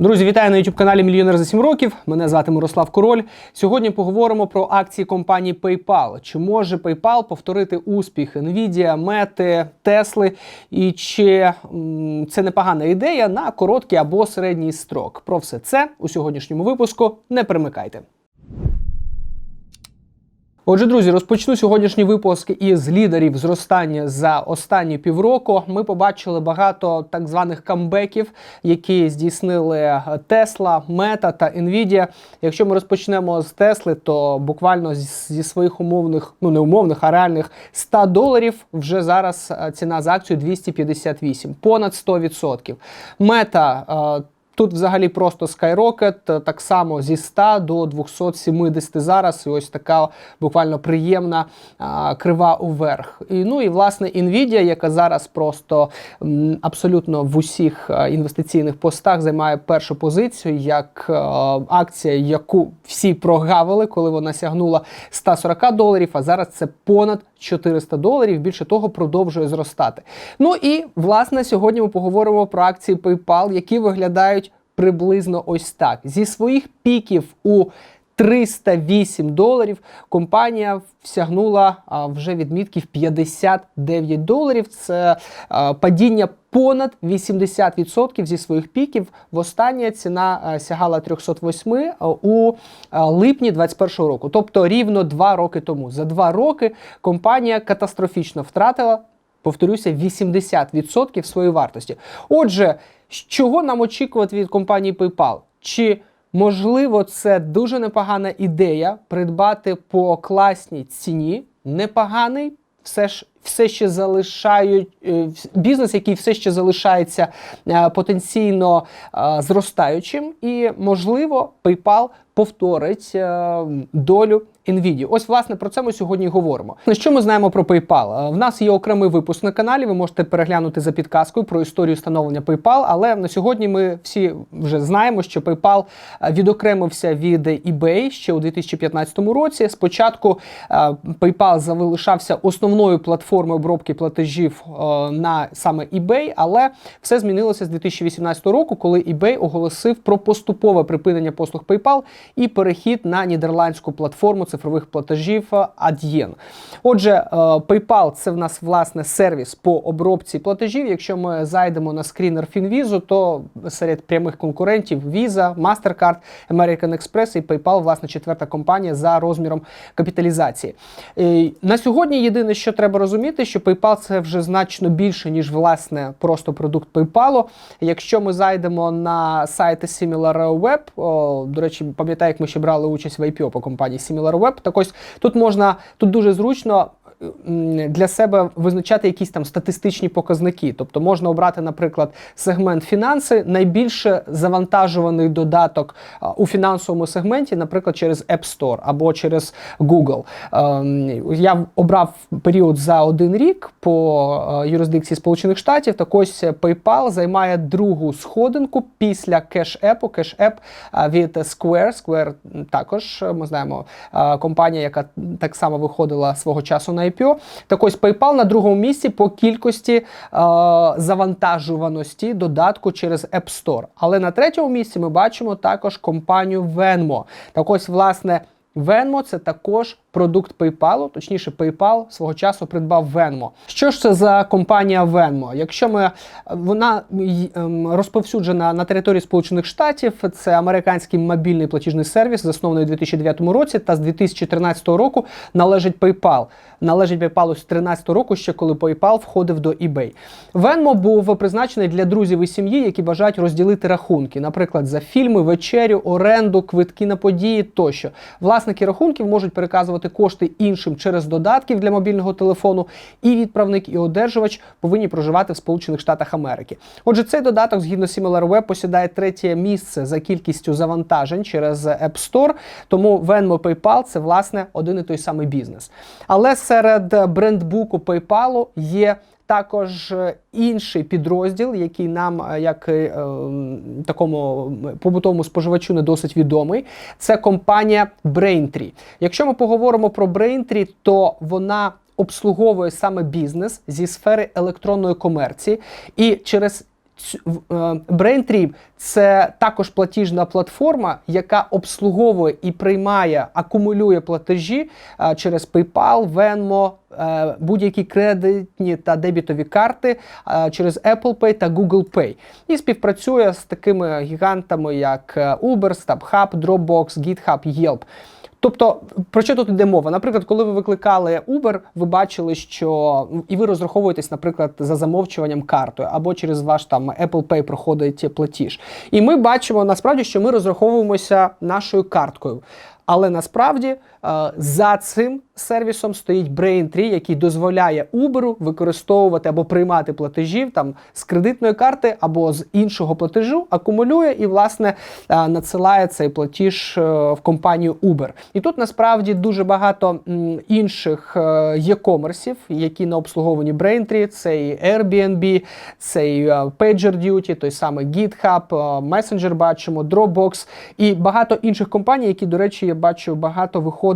Друзі, вітаю на youtube каналі Мільйонер за 7 років. Мене звати Мирослав Король. Сьогодні поговоримо про акції компанії PayPal. Чи може PayPal повторити успіх Nvidia, Meta, Tesla? І чи це непогана ідея на короткий або середній строк? Про все це у сьогоднішньому випуску. Не перемикайте. Отже, друзі, розпочну сьогоднішній випуск із лідерів зростання за останні півроку. Ми побачили багато так званих камбеків, які здійснили Tesla, Meta та Nvidia. Якщо ми розпочнемо з Тесли, то буквально зі своїх умовних, ну не умовних, а реальних 100 доларів вже зараз е, ціна за акцію 258, понад 100%. Мета Тут взагалі просто Skyrocket, е, так само зі 100 до 270 зараз. І ось така буквально приємна а, крива уверх. І, ну і власне Nvidia, яка зараз просто м, абсолютно в усіх е, інвестиційних постах займає першу позицію, як е, акція, яку всі прогавили, коли вона сягнула 140 доларів, а зараз це понад 400 доларів. Більше того, продовжує зростати. Ну і власне сьогодні ми поговоримо про акції PayPal, які виглядають приблизно ось так. Зі своїх піків у 308 доларів компанія всягнула вже відмітки в 59 доларів. Це падіння понад 80% зі своїх піків. Востаннє ціна сягала 308 а, у липні 2021 року, тобто рівно два роки тому. За два роки компанія катастрофічно втратила. Повторюся, 80% своєї вартості. Отже, чого нам очікувати від компанії PayPal? Чи можливо це дуже непогана ідея придбати по класній ціні? Непоганий, все ж все ще залишають е, бізнес, який все ще залишається е, потенційно е, зростаючим, і можливо, PayPal повторить долю Nvidia. Ось власне про це ми сьогодні й говоримо. Що ми знаємо про PayPal? Е, В нас є окремий випуск на каналі. Ви можете переглянути за підказкою про історію становлення PayPal. Але на сьогодні ми всі вже знаємо, що PayPal е, відокремився від eBay ще у 2015 році. Спочатку е, PayPal залишався основною платформою обробки платежів на саме eBay, але все змінилося з 2018 року, коли eBay оголосив про поступове припинення послуг PayPal і перехід на нідерландську платформу цифрових платежів е, Adyen. Отже, е, PayPal це в нас власне сервіс по обробці платежів. Якщо ми зайдемо на скрінер Finviso, то серед прямих конкурентів Visa, Mastercard, American Express і PayPal, власне, четверта компанія за розміром капіталізації. Е, На сьогодні єдине, що треба розуміти, що PayPal це вже значно більше, ніж власне просто продукт PayPal. Якщо ми зайдемо на сайти SimilarWeb, до речі, пам'ятаю, як ми ще брали участь в IPO по компанії SimilarWeb, так ось тут можна тут дуже зручно. Для себе визначати якісь там статистичні показники, тобто можна обрати, наприклад, сегмент фінанси, найбільше завантажуваний додаток у фінансовому сегменті, наприклад, через App Store або через Google. Ем, Я обрав період за один рік по е, юрисдикції Сполучених Штатів. Так ось PayPal займає другу сходинку після App е, від Square. Square також е, ми знаємо е, компанія, яка так само виходила свого часу на IPO. Так ось PayPal на другому місці по кількості е, завантажуваності додатку через App Store. Але на третьому місці ми бачимо також компанію Venmo. Так ось, власне. Venmo – це також продукт PayPal, точніше, PayPal свого часу придбав Venmo. Що ж це за компанія Venmo? Якщо ми вона ем, розповсюджена на території Сполучених Штатів, це американський мобільний платіжний сервіс, заснований у 2009 році, та з 2013 року належить PayPal. Належить PayPal з 2013 року, ще коли PayPal входив до eBay. Venmo був призначений для друзів і сім'ї, які бажають розділити рахунки, наприклад, за фільми, вечерю, оренду, квитки на події тощо. Власники рахунків можуть переказувати кошти іншим через додатків для мобільного телефону, і відправник і одержувач повинні проживати в Сполучених Штатах Америки. Отже, цей додаток, згідно SimilarWeb, посідає третє місце за кількістю завантажень через App Store, тому Venmo PayPal це власне один і той самий бізнес. Але серед брендбуку PayPal є також е, інший підрозділ, який нам, е, як е, ем, такому побутовому споживачу, не досить відомий. Це компанія Braintree. Якщо ми поговоримо про Braintree, то вона обслуговує саме бізнес зі сфери електронної комерції, і через Braintree – це також платіжна платформа, яка обслуговує і приймає, акумулює платежі е, через PayPal, Venmo, е, будь-які кредитні та дебітові карти е, через Apple Pay та Google Pay. І співпрацює з такими гігантами, як е, Uber, StubHub, Dropbox, GitHub, Yelp. Тобто, про що тут йде мова? Наприклад, коли ви викликали Uber, ви бачили, що і ви розраховуєтесь, наприклад, за замовчуванням картою, або через ваш там Apple Pay проходить платіж. І ми бачимо насправді, що ми розраховуємося нашою карткою. Але насправді за цим сервісом стоїть Braintree, який дозволяє Uber використовувати або приймати платежів там з кредитної карти або з іншого платежу, акумулює і власне е, надсилає цей платіж е, в компанію Uber. І тут насправді дуже багато інших е, e-комерсів, які на обслуговуванні Braintree. Це і Airbnb, це і е, PagerDuty, той самий GitHub, е, Messenger бачимо, Dropbox і багато інших компаній, які, до речі, я бачу, багато виходили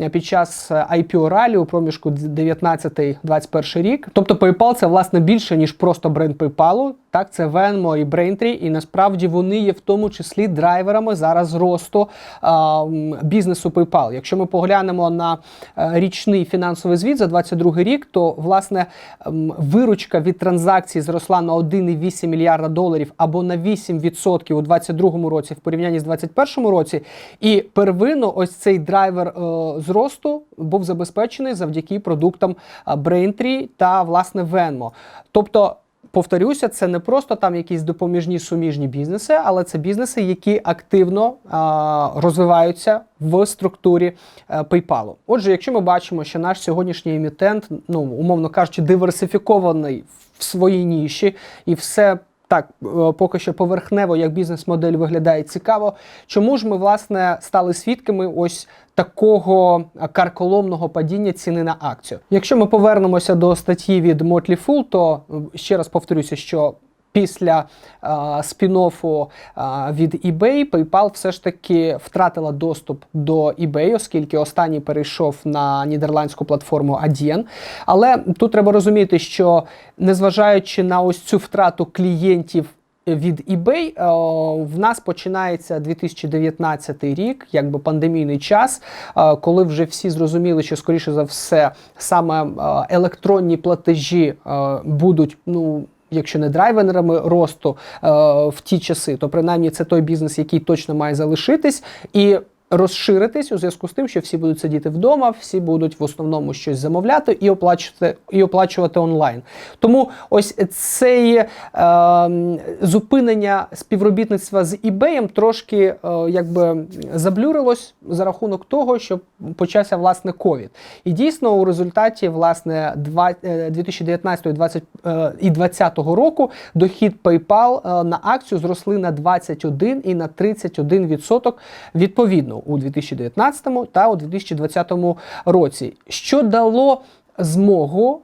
е, під час е, IPO ралі у проміжку 19-21 рік. Тобто PayPal це власне більше ніж просто бренд PayPal. Так, це Venmo і Braintree, і насправді вони є в тому числі драйверами зараз росту а, бізнесу PayPal. Якщо ми поглянемо на е, річний фінансовий звіт за 2022 рік, то власне виручка від транзакцій зросла на 1,8 мільярда доларів або на 8% у 2022 році в порівнянні з 2021 році. І первинно ось цей драйвер е, зросту був забезпечений завдяки продуктам Braintree та власне Venmo. Тобто Повторюся, це не просто там якісь допоміжні суміжні бізнеси, але це бізнеси, які активно а, розвиваються в структурі е, PayPal. Отже, якщо ми бачимо, що наш сьогоднішній емітент, ну умовно кажучи, диверсифікований в своїй ніші, і все так е, поки що поверхнево, як бізнес-модель виглядає цікаво. Чому ж ми власне стали свідками ось такого е, карколомного падіння ціни на акцію? Якщо ми повернемося до статті від Motley Fool, то е, ще раз повторюся, що Після е, спін-оффу е, від eBay PayPal все ж таки втратила доступ до eBay, оскільки останній перейшов на нідерландську платформу Adyen. Але тут треба розуміти, що незважаючи на ось цю втрату клієнтів від eBay, е, в нас починається 2019 рік, якби пандемійний час, е, коли вже всі зрозуміли, що скоріше за все саме е, електронні платежі е, будуть ну. Якщо не драйверами росту е, в ті часи, то принаймні це той бізнес, який точно має залишитись. І розширитись у зв'язку з тим, що всі будуть сидіти вдома, всі будуть в основному щось замовляти і оплачувати і оплачувати онлайн. Тому ось цей е, зупинення співробітництва з eBay трошки е, якби заблюрилось за рахунок того, що почався власне ковід. І дійсно у результаті власне два- е, 2019 20, е, і 2020 року дохід PayPal е, на акцію зросли на 21 і на 31 відсоток відповідно у 2019 та у 2020 році, що дало змогу.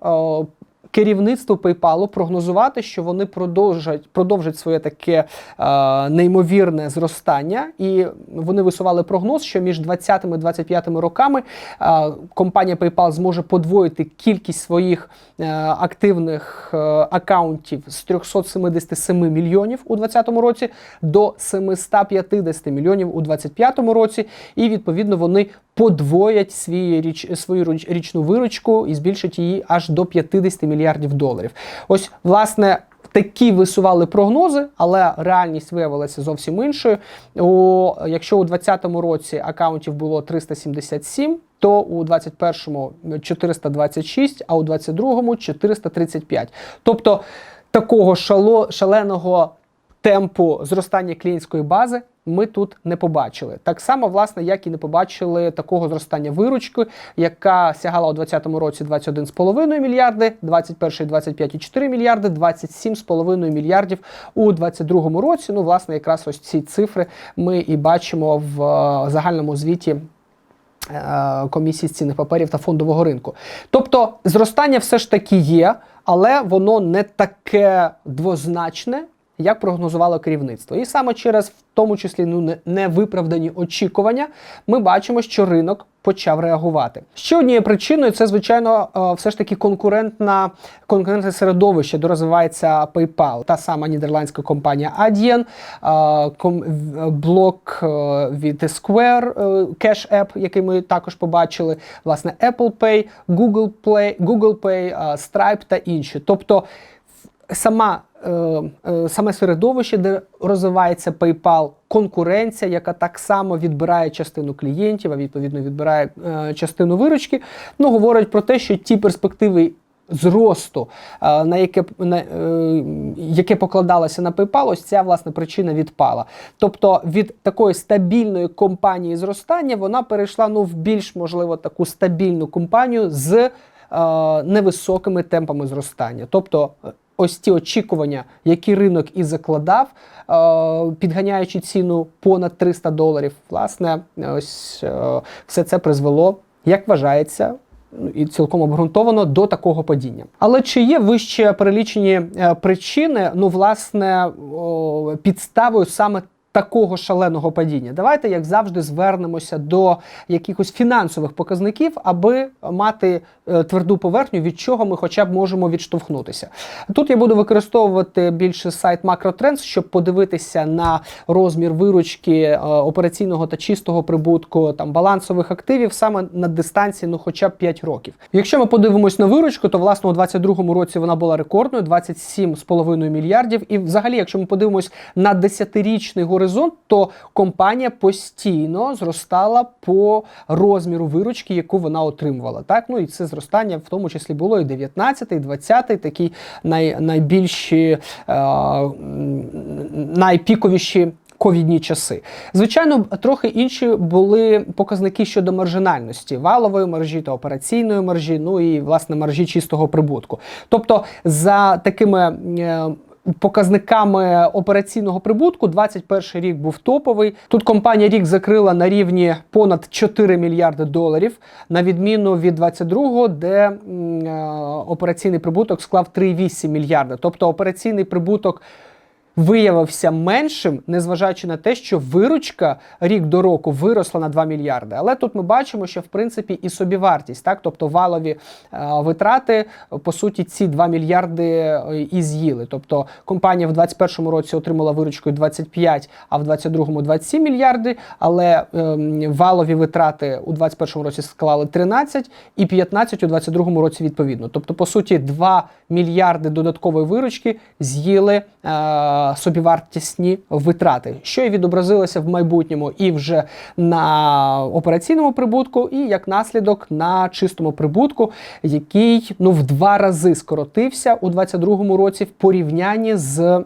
Керівництву PayPal прогнозувати, що вони продовжать продовжать своє таке е, неймовірне зростання, і вони висували прогноз, що між 20 і 25 роками е, компанія PayPal зможе подвоїти кількість своїх е, активних е, акаунтів з 377 мільйонів у 2020 році до 750 мільйонів у 2025 році, і відповідно вони подвоять свій річ, свою річ- річну виручку і збільшать її аж до 50 мільярдів доларів. Ось, власне. Такі висували прогнози, але реальність виявилася зовсім іншою. У, якщо у 2020 році акаунтів було 377, то у 2021 426, а у 2022 435. Тобто такого шало, шаленого темпу зростання клієнтської бази ми тут не побачили. Так само, власне, як і не побачили такого зростання виручки, яка сягала у 2020 році 21,5 мільярди, 21 25,4 мільярди, 27,5 мільярдів у 2022 році. Ну, власне, якраз ось ці цифри ми і бачимо в е, загальному звіті е, комісії з цінних паперів та фондового ринку. Тобто зростання все ж таки є, але воно не таке двозначне. Як прогнозувало керівництво. І саме через в тому числі ну не- невиправдані очікування, ми бачимо, що ринок почав реагувати. Ще однією причиною це, звичайно, е, все ж таки конкурентна конкурентне середовище, де розвивається PayPal. Та сама нідерландська компанія Adyen, е, блок е, від Square, Cash App, який ми також побачили, власне, Apple Pay, Google Play, Google Pay, Stripe та інші. Тобто сама, е, е, саме середовище, де розвивається PayPal, конкуренція, яка так само відбирає частину клієнтів, а відповідно відбирає е, частину виручки, ну говорить про те, що ті перспективи. Зросту, на яке на, яке покладалося на PayPal, ось ця власне причина відпала. Тобто від такої стабільної компанії зростання вона перейшла ну в більш можливо таку стабільну компанію з е, невисокими темпами зростання. Тобто, ось ті очікування, які ринок і закладав, е, підганяючи ціну понад 300 доларів, власне, ось е, все це призвело, як вважається. ну, І цілком обґрунтовано до такого падіння. Але чи є вище перелічені е, причини, ну, власне, підставою саме такого шаленого падіння? Давайте, як завжди, звернемося до якихось фінансових показників, аби мати е, тверду поверхню, від чого ми хоча б можемо відштовхнутися. Тут я буду використовувати більше сайт MacroTrends, щоб подивитися на розмір виручки е, операційного та чистого прибутку там балансових активів саме на дистанції, ну хоча б 5 років. Якщо ми подивимось на виручку, то власне у 2022 році вона була рекордною 27,5 мільярдів. І взагалі, якщо ми подивимось на 10-річний горизонт, то компанія постійно зростала по розміру виручки, яку вона отримувала. Так, ну і це зростання в тому числі було і 19, і 20, такі най, найбільші е, найпіковіші. Ковідні часи. Звичайно, трохи інші були показники щодо маржинальності валової маржі та операційної маржі, ну і власне маржі чистого прибутку. Тобто, за такими е, показниками операційного прибутку, 21 рік був топовий. Тут компанія рік закрила на рівні понад 4 мільярди доларів, на відміну від 22-го, де м, е, операційний прибуток склав 3,8 мільярди. Тобто операційний прибуток виявився меншим, незважаючи на те, що виручка рік до року виросла на 2 мільярди. Але тут ми бачимо, що в принципі і собівартість, так тобто валові е, витрати, по суті, ці 2 мільярди е, і з'їли. Тобто компанія в 2021 році отримала виручкою 25, а в 2022 27 мільярди. Але ем, валові витрати у 2021 році склали 13 і 15 у 2022 році відповідно. Тобто, по суті, 2 мільярди додаткової виручки з'їли е, собівартісні витрати, що і відобразилося в майбутньому і вже на операційному прибутку, і як наслідок на чистому прибутку, який ну в два рази скоротився у 2022 році в порівнянні з.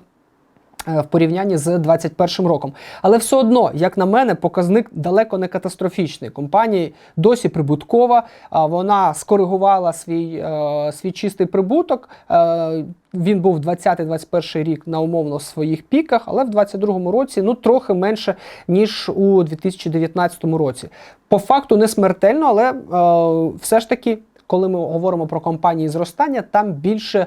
Е, В порівнянні з 2021 роком, але все одно, як на мене, показник далеко не катастрофічний. Компанія досі прибуткова. Вона скоригувала свій, е, свій чистий прибуток. Е, Він був 20-21 рік на умовно своїх піках, але в 2022 році ну трохи менше ніж у 2019 році. По факту не смертельно, але все ж таки коли ми говоримо про компанії зростання, там більше е,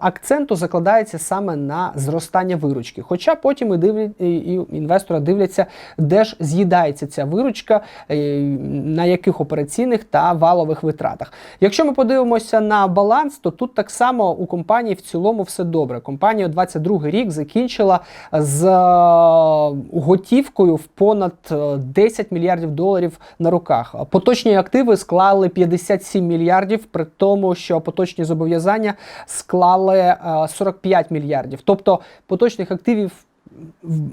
акценту закладається саме на зростання виручки. Хоча потім і, дивлять, і, і інвестори дивляться, де ж з'їдається ця виручка, е, на яких операційних та валових витратах. Якщо ми подивимося на баланс, то тут так само у компанії в цілому все добре. Компанія 22 рік закінчила з е, готівкою в понад е, 10 мільярдів доларів на руках. Поточні активи склали 57 мільярдів, при тому, що поточні зобов'язання склали е, 45 мільярдів. Тобто поточних активів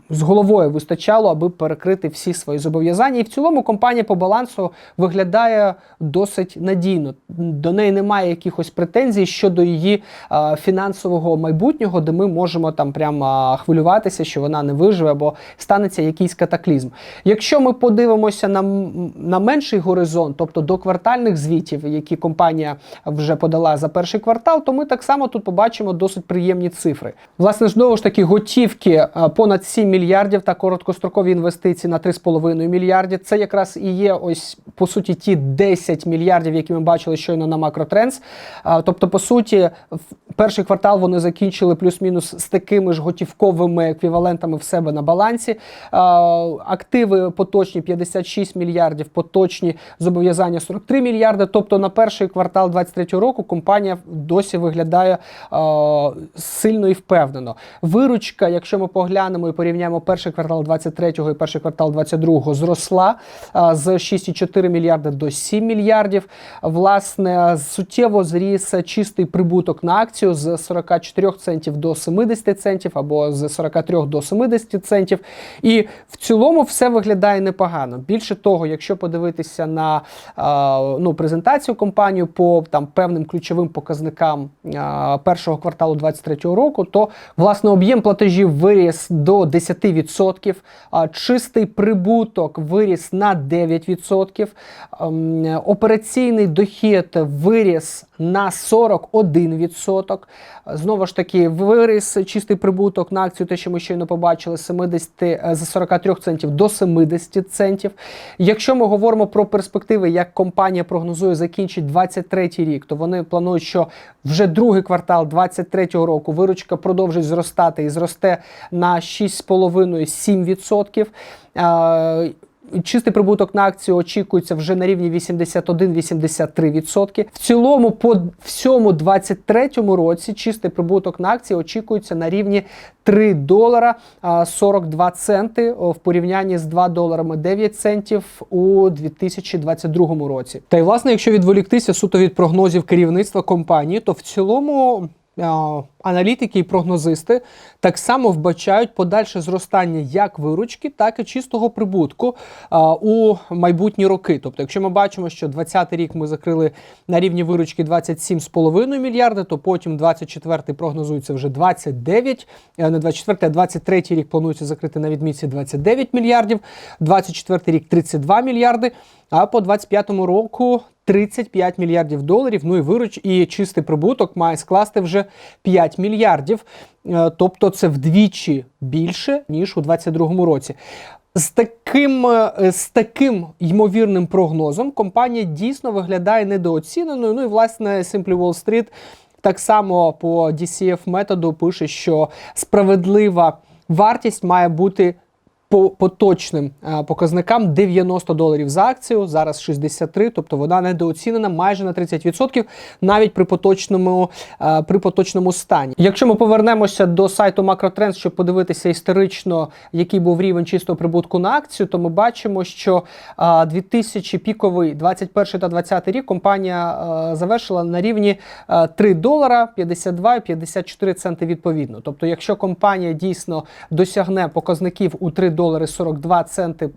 з головою вистачало, аби перекрити всі свої зобов'язання. І в цілому компанія по балансу виглядає досить надійно. До неї немає якихось претензій щодо її е, фінансового майбутнього, де ми можемо там прямо хвилюватися, що вона не виживе або станеться якийсь катаклізм. Якщо ми подивимося на, на менший горизонт, тобто до квартальних звітів, які компанія вже подала за перший квартал, то ми так само тут побачимо досить приємні цифри. Власне, знову ж таки, готівки е, понад 7 мільярдів та короткострокові інвестиції на 3,5 мільярді. Це якраз і є ось по суті ті 10 мільярдів, які ми бачили щойно на макротрендс. Тобто, по суті, Перший квартал вони закінчили плюс-мінус з такими ж готівковими еквівалентами в себе на балансі. Активи поточні 56 мільярдів, поточні зобов'язання 43 мільярди. Тобто на перший квартал 2023 року компанія досі виглядає сильно і впевнено. Виручка, якщо ми поглянемо і порівняємо перший квартал 23 і перший квартал 22 зросла з 6,4 мільярда до 7 мільярдів. Власне, суттєво зріс чистий прибуток на акцію з 44 центів до 70 центів або з 43 до 70 центів. І в цілому все виглядає непогано. Більше того, якщо подивитися на ну, презентацію компанії по там певним ключовим показникам першого кварталу 2023 року, то власне об'єм платежів виріс до 10%, а чистий прибуток виріс на 9%, ем, операційний дохід виріс на 41%. Знову ж таки, виріс чистий прибуток на акцію, те, що ми щойно побачили, з 70, е, з 43 центів до 70 центів. Якщо ми говоримо про перспективи, як компанія прогнозує закінчить 23 рік, то вони планують, що вже другий квартал 23 року виручка продовжить зростати і зросте на 6,5-7%. Чистий прибуток на акцію очікується вже на рівні 81-83%. В цілому, по всьому 23-му році чистий прибуток на акції очікується на рівні 3 долара а, 42 центи в порівнянні з 2 доларами 9 центів у 2022 році. Та й власне, якщо відволіктися суто від прогнозів керівництва компанії, то в цілому. А, Аналітики і прогнозисти так само вбачають подальше зростання як виручки, так і чистого прибутку у майбутні роки. Тобто, якщо ми бачимо, що 2020 рік ми закрили на рівні виручки 27,5 мільярда, то потім 24-й прогнозується вже 29, е, не 24, а 23 рік планується закрити на відмітці 29 мільярдів, 24-й рік 32 мільярди, а по 25 року 35 мільярдів доларів. Ну і вируч, і чистий прибуток має скласти вже 5 мільярдів. Е, Тобто це вдвічі більше ніж у 2022 році. З таким, е, з таким ймовірним прогнозом компанія дійсно виглядає недооціненою. Ну і власне Simply Wall Street так само по DCF методу пише, що справедлива вартість має бути по поточним е, показникам 90 доларів за акцію, зараз 63, тобто вона недооцінена майже на 30%, навіть при поточному, е, при поточному стані. Якщо ми повернемося до сайту Macrotrends, щоб подивитися історично, який був рівень чистого прибутку на акцію, то ми бачимо, що е, 2000 піковий 21 та 20 рік компанія е, завершила на рівні е, 3 долара 52 і 54 центи відповідно. Тобто, якщо компанія дійсно досягне показників у 3 долари 42 центи.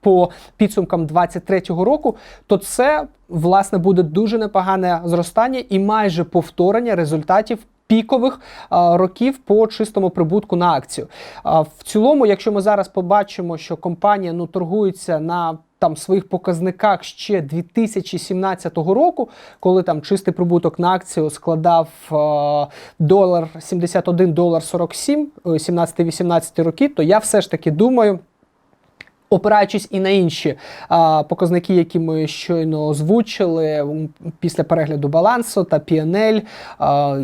по підсумкам 23-го року, то це власне буде дуже непогане зростання і майже повторення результатів. Пікових років по чистому прибутку на акцію. В цілому, якщо ми зараз побачимо, що компанія ну торгується на там своїх показниках ще 2017 року, коли там чистий прибуток на акцію складав е, долар 71 долар 47, 17-18 роки, то я все ж таки думаю. Опираючись і на інші а, показники, які ми щойно озвучили після перегляду балансу та PNL, а,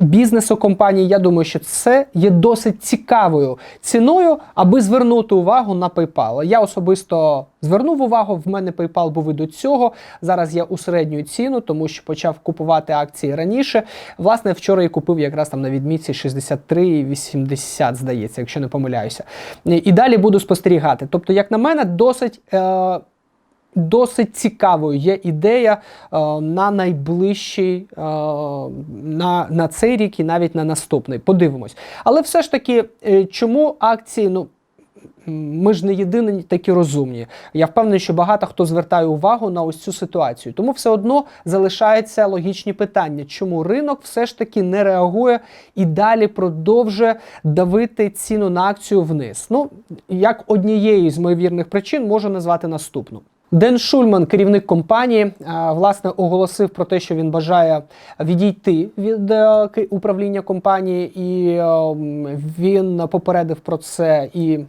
бізнесу компанії, я думаю, що це є досить цікавою ціною, аби звернути увагу на PayPal. Я особисто звернув увагу. В мене PayPal був і до цього. Зараз я усереднюю ціну, тому що почав купувати акції раніше. Власне, вчора я купив якраз там на відмітці 63,80, здається, якщо не помиляюся. І далі буду спостерігати. Тобто, як на мене, досить. Е- Досить цікавою є ідея е, на найближчий е, на, на цей рік і навіть на наступний. Подивимось. Але все ж таки, е, чому акції, ну. Ми ж не єдині такі розумні. Я впевнений, що багато хто звертає увагу на ось цю ситуацію. Тому все одно залишаються логічні питання, чому ринок все ж таки не реагує і далі продовжує давити ціну на акцію вниз. Ну, як однією з ймовірних причин можу назвати наступну. Ден Шульман, керівник компанії, власне оголосив про те, що він бажає відійти від е, управління компанії, і е, він попередив про це і е,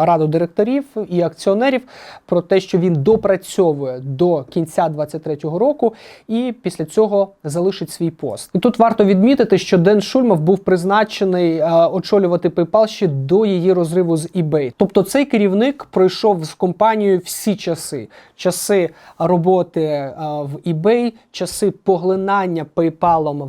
раду директорів, і акціонерів про те, що він допрацьовує до кінця 2023 року, і після цього залишить свій пост. І тут варто відмітити, що Ден Шульман був призначений очолювати PayPal ще до її розриву з eBay. Тобто цей керівник пройшов з компанією всі часи: часи роботи е, в eBay, часи поглинання PayPal,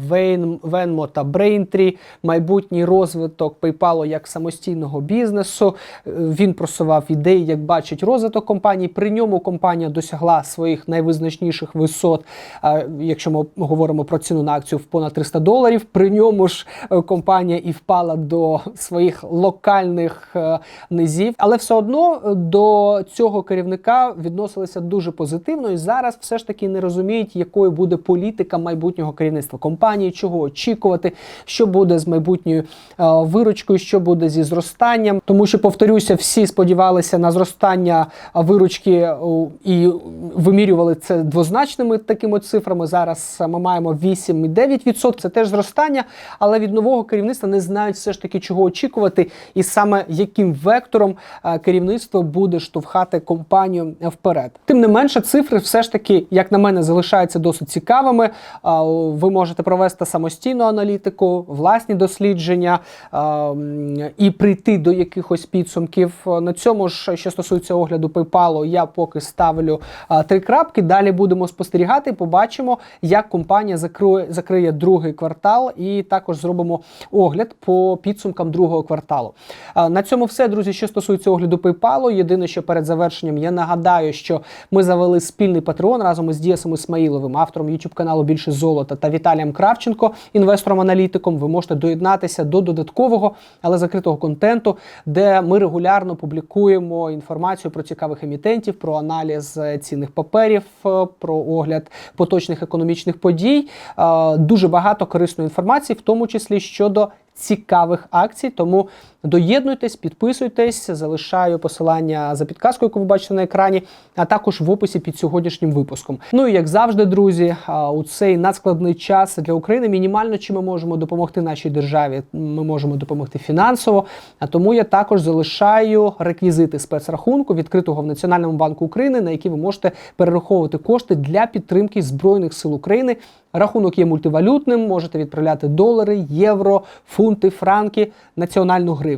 Venmo та Braintree, майбутній розвиток PayPal як самостійного бізнесу. Е, Він просував ідеї, як бачить розвиток компанії. При ньому компанія досягла своїх найвизначніших висот. е, Якщо ми говоримо про ціну на акцію в понад 300 доларів, при ньому ж компанія і впала до своїх локальних низів, але все одно до цього керівника відносилися дуже позитивно і зараз все ж таки не розуміють, якою буде політика майбутнього керівництва компанії, чого очікувати, що буде з майбутньою е, виручкою, що буде зі зростанням. Тому що повторюся, всі сподівалися на зростання е, виручки і вимірювали це двозначними такими цифрами. Зараз е, ми маємо 8,9%. Це теж зростання, але від нового керівництва не знають все ж таки, чого очікувати, і саме яким вектором е, керівництво буде штовхати компанію вперед. Тим не менше, цифри все ж таки, як на мене, залишаються досить цікавими. Ви можете провести самостійну аналітику, власні дослідження і прийти до якихось підсумків. На цьому ж, що стосується огляду PayPal, я поки ставлю три крапки. Далі будемо спостерігати. Побачимо, як компанія закриє, закриє другий квартал, і також зробимо огляд по підсумкам другого кварталу. На цьому все, друзі, що стосується огляду PayPal. Єдине, що перед завершенням я нагадаю, що ми завели спільний патреон разом із Діасом Ісмаїловим, автором youtube каналу Більше золота та Віталієм Кравченко, інвестором-аналітиком. Ви можете доєднатися до додаткового, але закритого контенту, де ми регулярно публікуємо інформацію про цікавих емітентів, про аналіз е, цінних паперів, е, про огляд поточних економічних подій. Е, Дуже багато корисної інформації, в тому числі щодо цікавих акцій. Тому доєднуйтесь, підписуйтесь, залишаю посилання за підказкою, яку ви бачите на екрані, а також в описі під сьогоднішнім випуском. Ну і як завжди, друзі, у цей надскладний час для України мінімально чим ми можемо допомогти нашій державі. Ми можемо допомогти фінансово. А тому я також залишаю реквізити спецрахунку, відкритого в Національному банку України, на які ви можете перераховувати кошти для підтримки збройних сил України. Рахунок є мультивалютним, можете відправляти долари, євро, фунти, франки, національну гривню.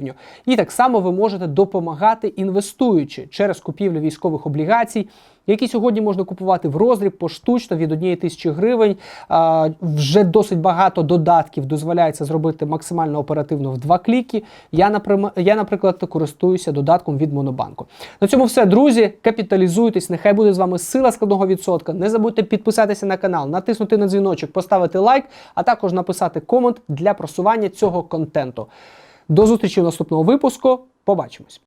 І так само ви можете допомагати інвестуючи через купівлю військових облігацій, які сьогодні можна купувати в роздріб поштучно від однієї тисячі гривень. А, вже досить багато додатків дозволяється зробити максимально оперативно в два кліки. Я, наприм- я, наприклад, користуюся додатком від Монобанку. На цьому все, друзі. Капіталізуйтесь. Нехай буде з вами сила складного відсотка. Не забудьте підписатися на канал, натиснути на дзвіночок, поставити лайк, а також написати комент для просування цього контенту. До зустрічі в наступного випуску. Побачимось.